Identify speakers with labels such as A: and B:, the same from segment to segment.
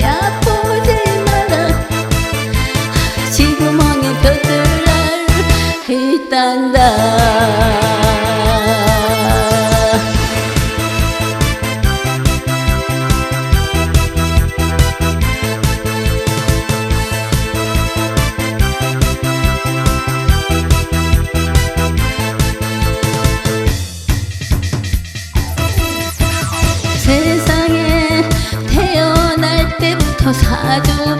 A: 아프질 마라. 지구멍에 펴들날 있단다. tú.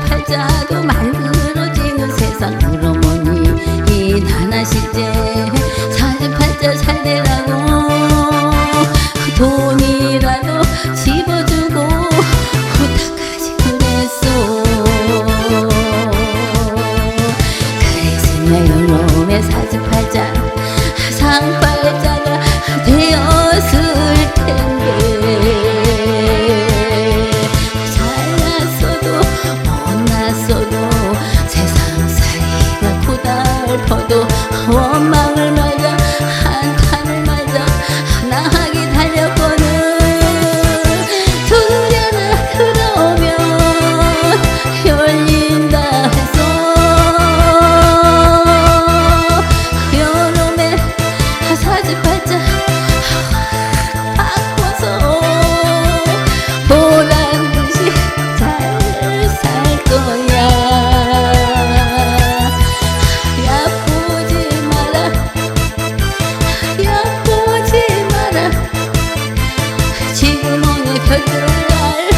A: 지금 오늘 별들 날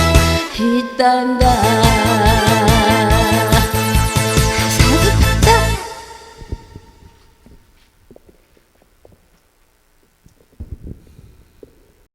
A: 있단다